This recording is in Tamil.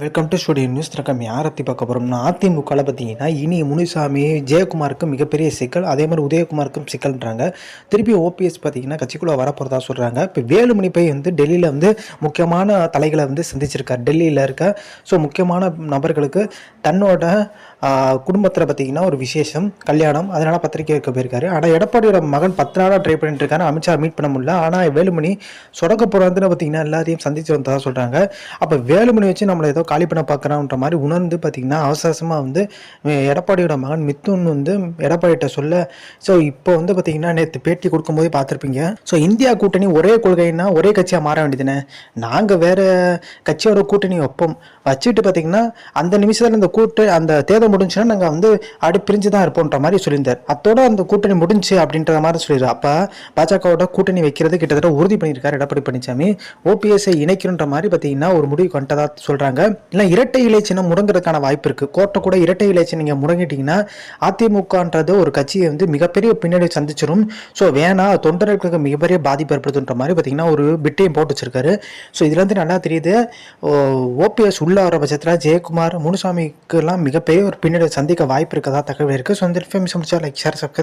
வெல்கம் டு ஸ்டுடியோ நியூஸ் திறக்கம் யாரை பற்றி பார்க்க போகிறோம்னா அதிமுகவில் பார்த்தீங்கன்னா இனி முனிசாமி ஜெயக்குமாருக்கு மிகப்பெரிய சிக்கல். அதே மாதிரி உதயகுமாருக்கும் சிக்கல்ன்றாங்க. திருப்பி ஓபிஎஸ் பார்த்தீங்கன்னா கட்சிக்குள்ளே வரப்போகிறதா சொல்கிறாங்க இப்போ வேலுமணி போய் வந்து டெல்லியில் வந்து முக்கியமான தலைகளை வந்து சந்திச்சிருக்கார். டெல்லியில் இருக்க ஸோ முக்கியமான நபர்களுக்கு தன்னோட குடும்பத்தில் பார்த்தீங்கன்னா ஒரு விசேஷம் கல்யாணம் அதனால் பத்திரிக்கை வைக்க போயிருக்காரு. ஆனால் எடப்பாடியோட மகன் பத்து நாளாக ட்ரை பண்ணிட்டு இருக்காரு அமித்ஷா மீட் பண்ண முடியல. ஆனால் வேலுமணி சொடக்க போகிறதுன்னு பார்த்தீங்கன்னா எல்லாரையும் சந்திச்சு வந்ததாக சொல்கிறாங்க அப்போ வேலுமணி வச்சு நம்மளை ஏதோ காலி பண்ண பார்க்குறான்ற மாதிரி உணர்ந்து பார்த்தீங்கன்னா அவசரமாக வந்து எடப்பாடியோட மகன் மித்துன்னு வந்து எடப்பாடிகிட்ட சொல்ல ஸோ இப்போ வந்து பார்த்தீங்கன்னா நேற்று பேட்டி கொடுக்கும்போதே பார்த்துருப்பீங்க ஸோ இந்தியா கூட்டணி ஒரே கொள்கைன்னா ஒரே கட்சியாக மாற வேண்டியதுனே. நாங்கள் வேற கட்சியோட கூட்டணி வைப்போம். வச்சுட்டு பார்த்தீங்கன்னா அந்த நிமிஷத்தில் இந்த கூட்டு அந்த தேர்தல் முடிஞ்சுன்னா நாங்கள் வந்து அடி பிரிஞ்சு தான் இருப்போன்ற மாதிரி சொல்லியிருந்தார். அத்தோட அந்த கூட்டணி முடிஞ்சு அப்படின்ற மாதிரி சொல்லிடுறாரு அப்போ பாஜகவோட கூட்டணி வைக்கிறது கிட்டத்தட்ட உறுதி பண்ணியிருக்காரு எடப்பாடி பழனிசாமி. ஓபிஎஸ்ஐ இணைக்கணுன்ற மாதிரி பார்த்தீங்கன்னா ஒரு முடிவு கொண்டதா சொல்கிறாங்க இல்லை இரட்டை இலை சின்னம் முடங்குறதுக்கான வாய்ப்பு இருக்குது கோட்டை கூட இரட்டை இலை சின்னம் நீங்கள் முடங்கிட்டீங்கன்னா அதிமுகன்றது ஒரு கட்சியை வந்து மிகப்பெரிய பின்னணி சந்திச்சிடும் ஸோ வேணா தொண்டர்களுக்கு மிகப்பெரிய பாதிப்பு ஏற்படுத்துன்ற மாதிரி பார்த்தீங்கன்னா ஒரு பிட்டையும் போட்டு வச்சிருக்காரு. ஸோ இதுலேருந்து நல்லா தெரியுது. ஓபிஎஸ் உள்ள வர பட்சத்தில் ஜெயக்குமார் முனுசாமிக்கெல்லாம் மிகப்பெரிய ஒரு பின்னாடி சந்திக்க வாய்ப்பு இருக்கதா தகவல் இருக்குது ஸோ இந்த இன்ஃபர்மேஷன் முடிச்சா லைக் ஷேர் சப்ஸ்கிரைப்